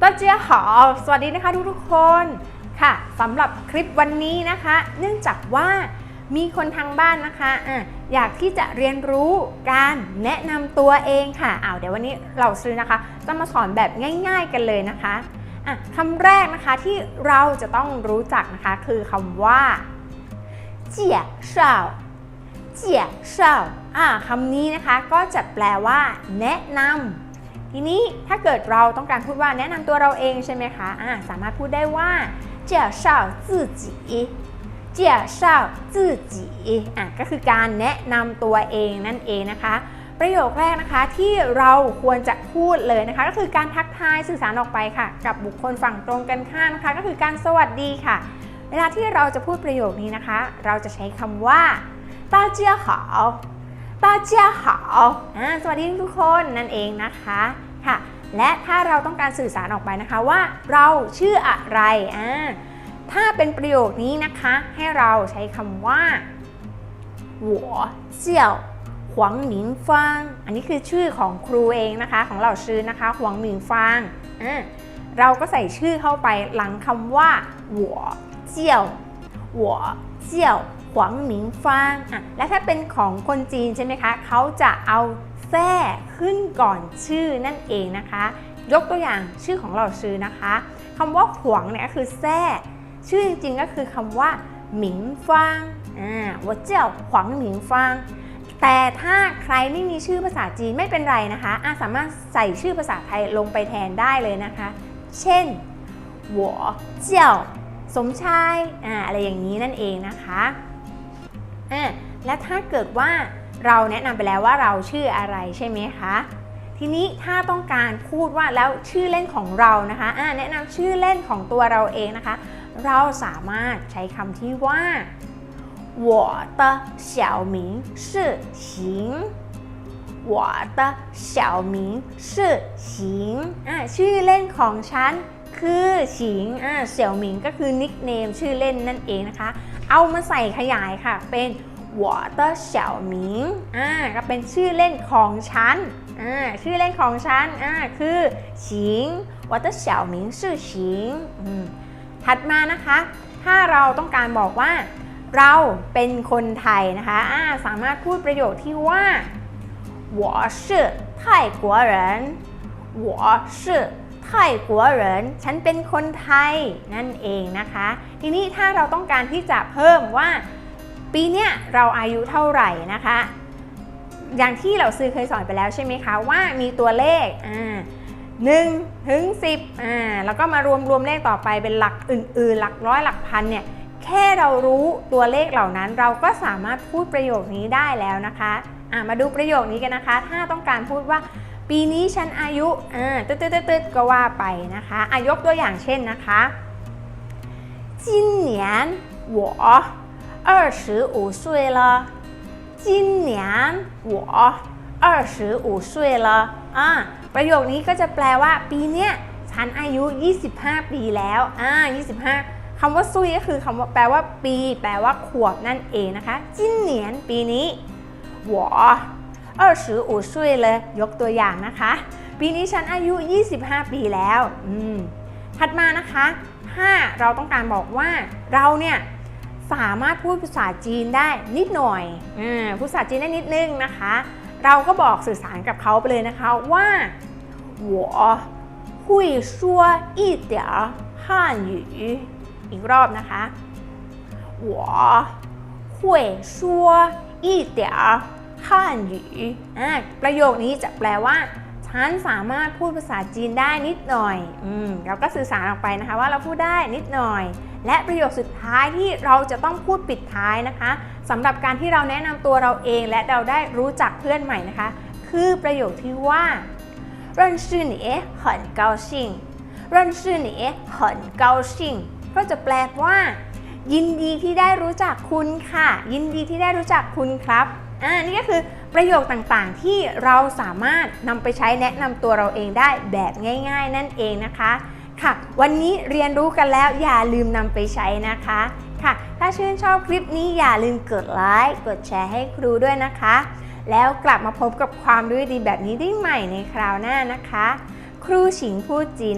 ต้าเจียหอสวัสดีนะคะทุกทุกๆคนค่ะสำหรับคลิปวันนี้นะคะ เนื่องจากว่ามีคนทางบ้านนะคะอะอยากที่จะเรียนรู้การแนะนำตัวเองค่ะอ้าวเดี๋ยววันนี้เราซื้อนะคะ จะมาสอนแบบง่าย ๆกันเลยนะคะอะคำแรกนะคะที่เราจะต้องรู้จักนะคะคือคำว่าเจียเช่าเจียเช่าอะคำนี้นะคะก็จะแปลว่า แนะนำ ทีนี้ถ้าเกิดเราต้องการพูดว่าแนะนำตัวเราเองใช่ไหมคะอ่าสามารถพูดได้ว่า介绍自己介绍自己อ่ะก็คือการแนะนำตัวเองนั่นเองนะคะ ประโยคแรกนะคะที่เราควรจะพูดเลยนะคะ ก็คือการทักทายสื่อสารออกไปค่ะ กับบุคคลฝั่งตรงกันข้ามนะคะ ก็คือการสวัสดีค่ะ เวลาที่เราจะพูดประโยคนี้นะคะ เราจะใช้คำว่า大家好大家好 ตาเจียหาวสวัสดีทุกคนนั่นเองนะคะค่ะ และถ้าเราต้องการสื่อสารออกไปนะคะว่าเราชื่ออะไรอ่าถ้าเป็นประโยคนี้นะคะ ให้เราใช้คำว่าหัวเจียวหวังหนิงฟางอันนี้คือชื่อของครูเองนะคะ ของเราชื่อนะคะหวังหนิงฟางอ่าเราก็ใส่ชื่อเข้าไปหลังคำว่าหัวเจียวหัวเจียว ขวงหมิงฟางอะและถ้าเป็นของคนจีนใช่ไหมคะเขาจะเอาแซ่ขึ้นก่อนชื่อนั่นเองนะคะ ยกตัวอย่างชื่อของเราชื่อนะคะ คำว่าขวงเนี่ยก็คือแซ่ชื่อจริงๆก็คือคำว่าหมิงฟางอ่าว่าเจ้าขวงหมิงฟางแต่ถ้าใครไม่มีชื่อภาษาจีนไม่เป็นไรนะคะอาสามารถใส่ชื่อภาษาไทยลงไปแทนได้เลยนะคะ เช่นหัวเจ้าสมชายอ่าอะไรอย่างนี้นั่นเองนะคะอ่าและถ้าเกิดว่าเราแนะนำไปแล้วว่าเราชื่ออะไรใช่ไหมคะ ทีนี้ถ้าต้องการพูดว่าแล้วชื่อเล่นของเรานะคะอ่าแนะนำชื่อเล่นของตัวเราเองนะคะ เราสามารถใช้คำที่ว่า我的小名是行我的小名是行อ่าชื่อเล่นของฉันคือฉิงอ่าเสี่ยวหมิงก็คือนิกเนมชื่อเล่นนั่นเองนะคะ เอามาใส่ขยายค่ะ เป็น我的小名อ่าก็เป็นชื่อเล่นของฉันอ่าชื่อเล่นของฉันอ่าคือฉิง我的小名是ฉิงอืม ถัดมานะคะ ถ้าเราต้องการบอกว่า เราเป็นคนไทยนะคะอ่าสามารถพูดประโยคที่ว่า我是泰国人我是 ไข่กัวเหรินฉันเป็นคนไทยนั่นเองนะคะ ทีนี้ถ้าเราต้องการที่จะเพิ่มว่า ปีเนี้ยเราอายุเท่าไหร่นะคะ อย่างที่เราซื้อเคยสอนไปแล้วใช่ไหมคะว่ามีตัวเลขอ่าหนึ่งถึงสิบอ่าแล้วก็มารวมรวมเลขต่อไปเป็นหลักอื่น ๆ หลักร้อยหลักพันเนี่ยแค่เรารู้ตัวเลขเหล่านั้นเราก็สามารถพูดประโยคนี้ได้แล้วนะคะอ่ามาดูประโยคนี้กันนะคะ ถ้าต้องการพูดว่า ปีนี้ฉันอายุอ่าตึ๊ดตึ๊ดตึ๊ดก็ว่าไปนะคะอายกตัวอย่างเช่นนะคะ今年我二十五岁了今年我二十五岁了อ่า ประโยคนี้ก็จะแปลว่าปีเนี้ยฉันอายุ 25 ปีแล้วอ่า25คำว่าซุยก็คือคำว่าแปลว่าปี แปลว่าขวบนั่นเองนะคะจิ้นเหนียนปีนี้ 我25岁เลยยกตัวอย่างนะคะ ปีนี้ฉันอายุ 25 ปีแล้วอืมถัดมานะคะ ถ้าเราต้องการบอกว่าเราเนี่ยสามารถพูดภาษาจีนได้นิดหน่อยอ่าพูดภาษาจีนได้นิดนึงนะคะ เราก็บอกสื่อสารกับเขาไปเลยนะคะว่า我会说一点儿汉语อีกรอบนะคะ我会说一点 ข้านยีอ่าประโยคนี้จะแปลว่าฉันสามารถพูดภาษาจีนได้นิดหน่อย อืมเราก็สื่อสารออกไปนะคะว่าเราพูดได้นิดหน่อย และประโยคสุดท้ายที่เราจะต้องพูดปิดท้ายนะคะสำหรับการที่เราแนะนำตัวเราเองและเราได้รู้จักเพื่อนใหม่นะคะ คือประโยคที่ว่า认识你很高兴认识你很高兴ก็จะแปลว่า ยินดีที่ได้รู้จักคุณค่ะ ยินดีที่ได้รู้จักคุณครับ อ่านี่ก็คือประโยคต่างๆ ที่เราสามารถนำไปใช้แนะนำตัวเราเองได้แบบง่าย ๆ นั่นเองนะคะ ค่ะ วันนี้เรียนรู้กันแล้วอย่าลืมนำไปใช้นะคะ ค่ะ ถ้าชื่นชอบคลิปนี้อย่าลืมกดไลค์กดแชร์ให้ครูด้วยนะคะ แล้วกลับมาพบกับความรู้ดีแบบนี้ได้ใหม่ในคราวหน้านะคะ ครูฉิงพูดจีน